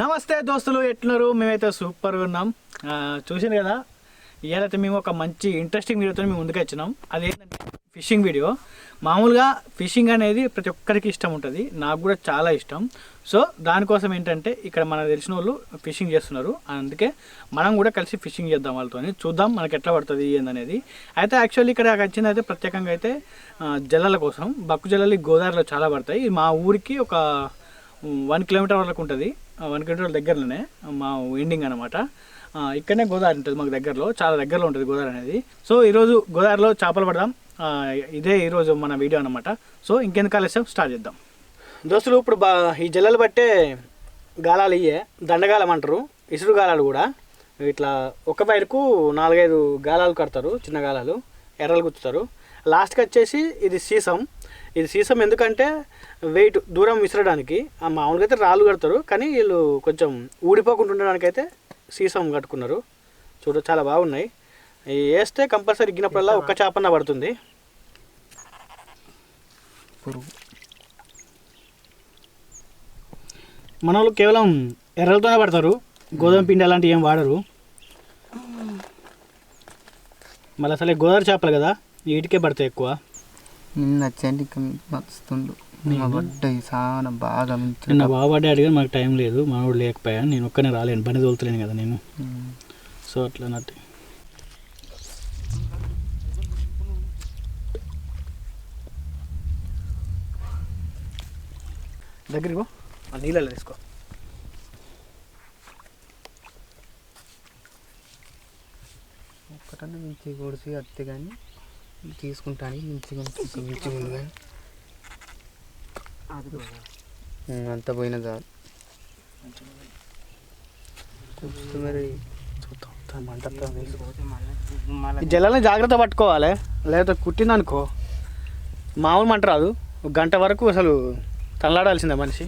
నమస్తే దోస్తులు ఎట్లున్నారు? మేమైతే సూపర్గా ఉన్నాం. చూసాను కదా? ఇవాళైతే మేము ఒక మంచి ఇంట్రెస్టింగ్ వీడియోతో మేము ముందుకు వచ్చినాం. అదేంటంటే ఫిషింగ్ వీడియో మామూలుగా ఫిషింగ్ అనేది ప్రతి ఒక్కరికి ఇష్టం ఉంటుంది. నాకు కూడా చాలా ఇష్టం. సో దానికోసం ఏంటంటే ఇక్కడ మనకు తెలిసిన వాళ్ళు ఫిషింగ్ చేస్తున్నారు. అందుకే మనం కూడా కలిసి ఫిషింగ్ చేద్దాం వాళ్ళతో చూద్దాం మనకి ఎట్లా పడుతుంది ఏందనేది. అయితే యాక్చువల్లీ ఇక్కడ వచ్చింది అయితే ప్రత్యేకంగా అయితే జల్లల కోసం. బక్కు జల్లలు గోదావరిలో చాలా పడతాయి. మా ఊరికి ఒక వన్ కిలోమీటర్ వరకు ఉంటుంది. వన్ కిలోమీటర్ దగ్గరలోనే మా ఎండింగ్ అనమాట ఇక్కడనే గోదావరి ఉంటుంది మాకు దగ్గరలో చాలా దగ్గరలో ఉంటుంది గోదావరి అనేది. సో ఈరోజు గోదావరిలో చేపలు పడదాం. ఇదే ఈరోజు మన వీడియో అనమాట సో ఇంకెందుకు ఆలస్యం? స్టార్ట్ చేద్దాం. దోస్తులు ఇప్పుడు బా ఈ జల్లలు బట్టే గాలాలు ఇయ్యే దండగాలం అంటారు ఇసురు గాలాలు కూడా. ఇట్లా ఒక పైరుకు నాలుగైదు గాలాలు కడతారు చిన్న గాలాలు ఎర్రలు గుచ్చుతారు. లాస్ట్కి వచ్చేసి ఇది సీసం. ఇది సీసం ఎందుకంటే వెయిట్ దూరం విసరడానికి. ఆ మామూలుగా అయితే రాళ్ళు కడతారు కానీ వీళ్ళు కొంచెం ఊడిపోకుండా ఉండడానికి అయితే సీసం కట్టుకున్నారు. చూడ చాలా బాగున్నాయి. వేస్తే కంపల్సరీ ఇగ్గినప్పుడల్లా ఒక్క చేపన్న పడుతుంది. మన వాళ్ళు కేవలం ఎర్రలతోనే పడతారు. గోధుమ పిండి అలాంటివి ఏం వాడరు. మళ్ళీ అసలే గోదావరి చేపలు కదా వీటికే పడతాయి ఎక్కువ. నిన్న చెండి మస్తుండు మా పడ్డాయి చాలా బాగా నిన్న బాబాడే అడిగాను మాకు టైం లేదు మనోడు లేకపోయా? నేను ఒక్కనే రాలేను బండి తోలుతలేను కదా నేను. సో అట్లా అన్నట్టు. దగ్గరికి పో. ఆ నీళ్ళలో తీసుకో ఒక్కటన్నా మించి కొడిసి అత్తే కానీ తీసుకుంటాను. మించి మించి ఉంది కానీ అంత పోయిన చాలు. చూస్తే మరి చూద్దాం. మంట జల్లని జాగ్రత్త పట్టుకోవాలి. లేకపోతే కుట్టిందనుకో మామూలు మంట రాదు. ఒక గంట వరకు అసలు తల్లాడాల్సిందే మనిషి.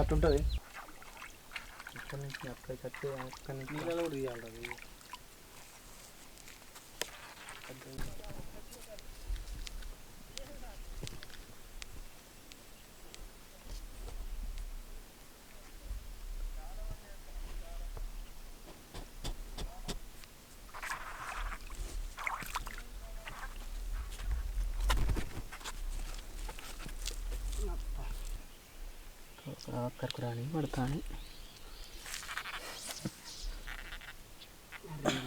అట్టుంటుంది. ఇక్కడ నుంచి అక్కడికి కట్టి అక్కడి నుంచి నీళ్ళలో కూడా తీయాలి కర్కురాని పడతాను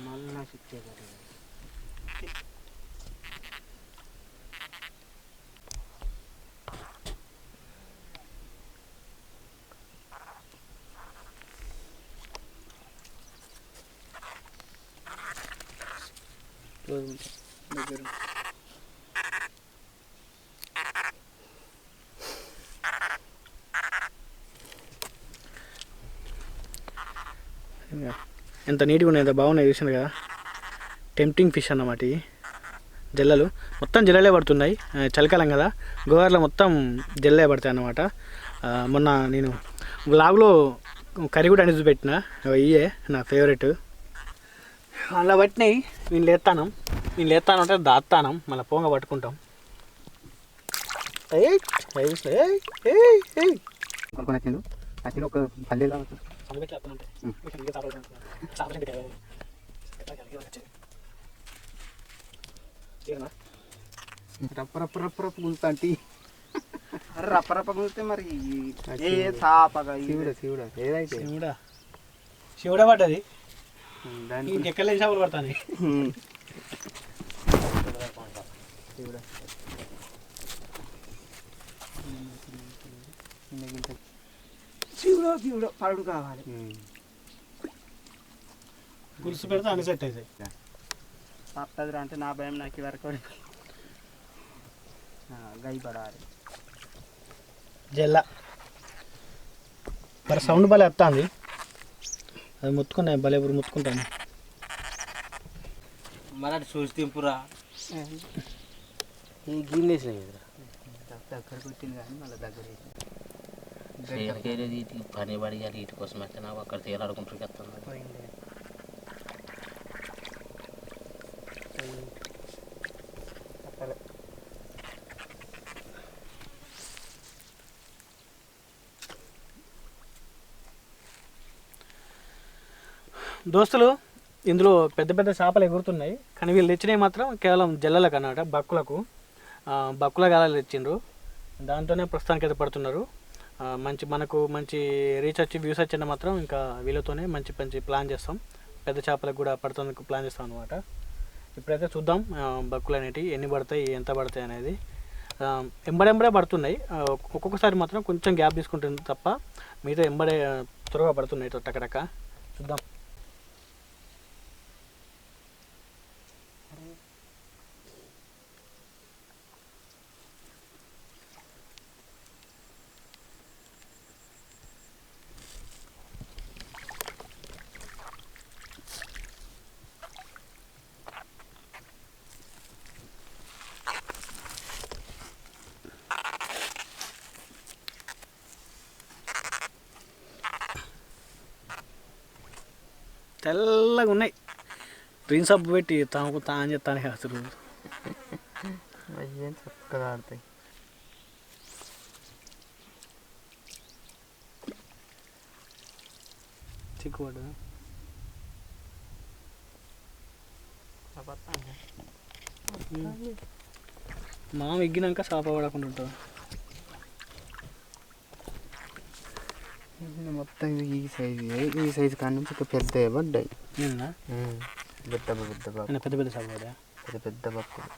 మళ్ళీ రాని పడతాను మళ్ళా దగ్గర. ఎంత నీట్గా ఉన్నాయి ఎంత బాగున్నాయి చూసాను కదా? టెంప్టింగ్ ఫిష్ అన్నమాట ఇవి. జల్లలు. మొత్తం జల్లలే పడుతున్నాయి. చలికాలం కదా. గోదావరిలో మొత్తం జల్లే పడతాయి అన్నమాట. మొన్న నేను బ్లాగ్లో కర్రీ కూడా అనేది పెట్టిన ఇయే నా ఫేవరెట్ అలా పట్టినాయి నేను లేస్తాను నేను లేస్తాను అంటే దాస్తాను మళ్ళీ పోంగ పట్టుకుంటాం. వచ్చిండు ఒక పల్లెలో. రప్ప రప్ప రప్ప రప్ప గుంతంటి అరే రప్ప రప్ప కుదితే మరి ఏ చాపగా శివుడు శివుడు. ఏదైతే? శివుడా. శివుడా పడ్డది. దాని ఇంకెక్కడ చేపలు పడతాను. శివుడు శివుడో శివుడో పరుడు కావాలి. పులుసు పెడితే అన్ని సెట్ అవుతాయి. తప్పదురా అంటే నా భయం నాకు వరకు గై పడాలి జల్ల. మరి సౌండ్ భలే వస్తుంది. అది ముత్తుకున్నాయి భలే ఇప్పుడు ముత్తుకుంటాను మరి చూసి తింపురా ఈ గిన్నెసినాయి దగ్గరకు వచ్చింది కానీ మళ్ళీ దగ్గర చేయలేదు ఇటు పని పడియాలి ఇటు కోసం అయితే నాకు అక్కడ తేలాడుకుంటూ వస్తుంది దోస్తులు ఇందులో పెద్ద పెద్ద చేపలు ఎగురుతున్నాయి. కానీ వీళ్ళు తెచ్చినవి మాత్రం కేవలం జల్లలకు అన్నమాట బక్కులకు. బక్కుల గాలాలు తెచ్చిండ్రు. దాంతోనే ప్రస్తుతానికి అయితే పడుతున్నారు. మంచి మనకు మంచి రీచ్ వచ్చి వ్యూస్ వచ్చిన మాత్రం ఇంకా వీళ్ళతోనే మంచి మంచి ప్లాన్ చేస్తాం. పెద్ద చేపలకు కూడా పడుతుందని ప్లాన్ చేస్తాం అనమాట ఇప్పుడైతే చూద్దాం బక్కులు అనేటివి ఎన్ని పడతాయి ఎంత పడతాయి అనేది. ఎంబడెంబడే పడుతున్నాయి. ఒక్కొక్కసారి మాత్రం కొంచెం గ్యాప్ తీసుకుంటుంది తప్ప మిగతా ఎంబడే త్వరగా పడుతున్నాయి టకటక. చూద్దాం. తెల్లగా ఉన్నాయి. గ్రీన్ సబ్బు పెట్టి తాము తా అని చెప్తాను అసలు. అయ్యేం చక్కగా ఆడతాయి. చిక్కుపడ్డా మామ ఎగ్గినాక సాప పడకుండా ఉంటుంది మొత్తం ఈ సైజు ఈ సైజు కాడ నుంచి పెద్ద పడ్డాయి. నిన్న? పెద్ద పెద్ద పెద్ద పెద్ద సాప పడ్డా పెద్ద పెద్ద బక్కులు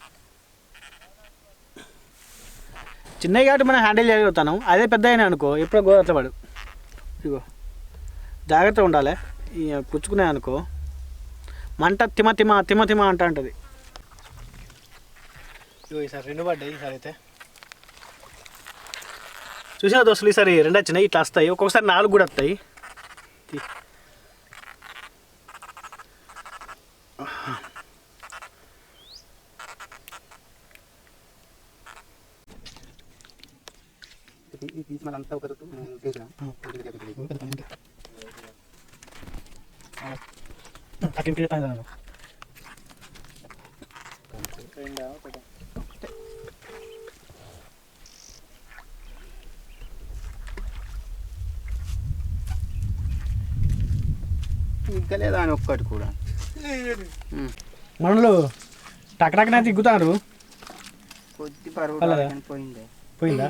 చిన్నవి కాబట్టి మనం హ్యాండిల్ చేయగలుగుతాను. అదే పెద్ద అయినా అనుకో ఎప్పుడో గోదట్ల పడు. ఇగో జాగ్రత్తగా ఉండాలి. పుచ్చుకున్నాయి అనుకో. మంట తిమ తిమ తిమ తిమ అంట అంటది ఇగో ఈసారి రెండు పడ్డాయి ఈసారి అయితే. చూసిన దోస్తులు ఈసారి? రెండు వచ్చినాయి ఇట్లా వస్తాయి. ఒక్కొక్కసారి నాలుగు కూడా వస్తాయి. తీ. ఈ పీస్ మళ్ళీ ఒక అక్కడికి పైన ఇంకా లేదా అని ఒక్కటి కూడా. మనలో టక్టక్నే తిగ్గుతారు. కొద్ది పరువు పోయిందే. పోయిందా?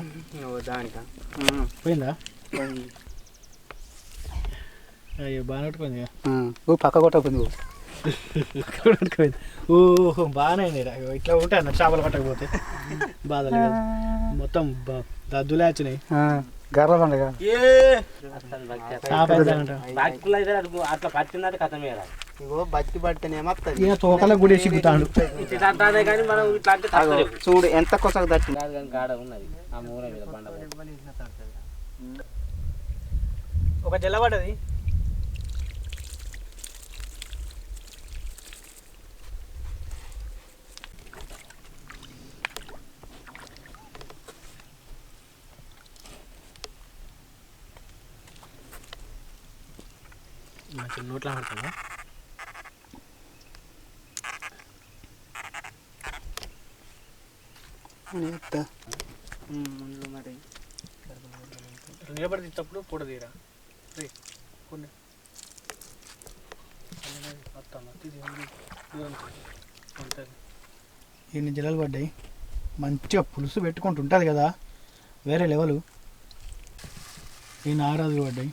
దానికా. పోయిందా? పోయింది. అయ్యో బాగా పెట్టుకుంది ఓ పక్క కొట్టకుంది ఓహో బాగానే. ఇట్లా ఉంటాయి అన్న చేపలు పట్టకపోతే. బాధలు కాదు. మొత్తం దద్దులే వచ్చినాయి. గర్ర పండుగ అట్లా కథమే ఇగో బతికి తోకలో గుడి సిగ్గుతాడు కానీ మనం చూడు ఎంత కొసకు గాడ ఉన్నది ఆ మూల మీద బండ మీద. ఒక జల్ల మంచి నోట్లో పడుతుందా మరి. నిలబడి తీసేటప్పుడు పూట తీరా రేయ్, కొన్ని ఎన్ని జిల్లలు పడ్డాయి? మంచిగా పులుసు పెట్టుకుంటుంటుంది కదా. వేరే లెవెల్. ఈ నారాజులు పడ్డాయి?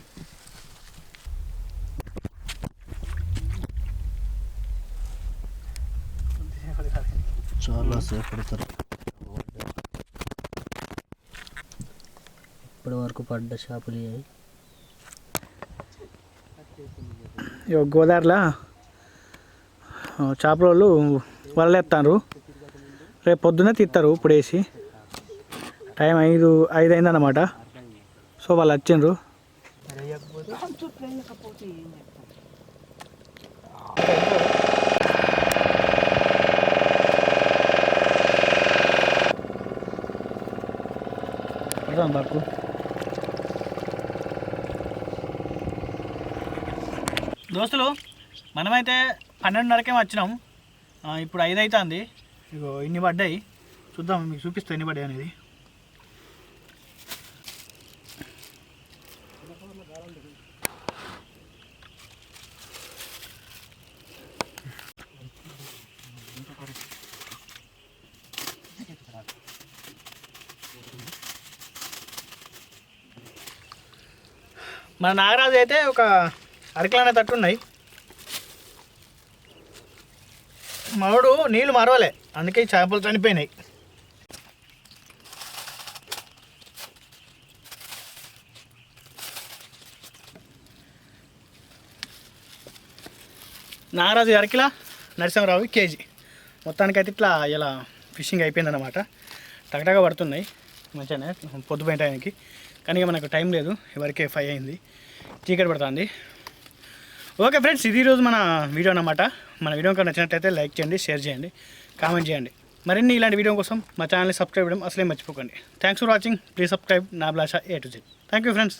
సేపడతారు. ఇప్పటి వరకు పడ్డ చేపలు ఇవి. ఇక గోదావరిలో చేపల వాళ్ళు వలలేస్తారు రేపు పొద్దున్నే తీస్తారు ఇప్పుడు వేసి టైం ఐదు ఐదు అయిందన్నమాట సో వాళ్ళు వచ్చిండ్రు అర్థం దోస్తులు మనమైతే పన్నెండున్నరకే వచ్చినాం. ఇప్పుడు ఐదు అవుతుంది ఇగో ఇన్ని పడ్డాయి? చూద్దాం మీకు చూపిస్తా ఎన్ని పడ్డాయి అనేది. మన నాగరాజు అయితే ఒక అరకిలనే తట్టు ఉన్నాయి. మావాడు నీళ్ళు మరవలే అందుకే చేపలు చనిపోయినాయి. నాగరాజు అరకిల నరసింహరావు కేజీ. మొత్తానికైతే ఇట్లా ఇలా ఫిషింగ్ అయిపోయిందన్నమాట. టగటగా పడుతున్నాయి. మంచిగానే పొద్దుపోయిన టైంకి. కానీ మనకు టైం లేదు ఎవరికే ఫైవ్ అయింది. చీకటి పడుతుంది. ఓకే ఫ్రెండ్స్ ఇది ఈరోజు మన వీడియో అన్నమాట. మన వీడియో కనుక నచ్చినట్లయితే లైక్ చేయండి షేర్ చేయండి కామెంట్ చేయండి. మరిన్ని ఇలాంటి వీడియో కోసం మా ఛానల్ని సబ్స్క్రైబ్ చేయడం అసలే మర్చిపోకండి. Thanks for watching please subscribe నా బ్లాషా A to Z thank you friends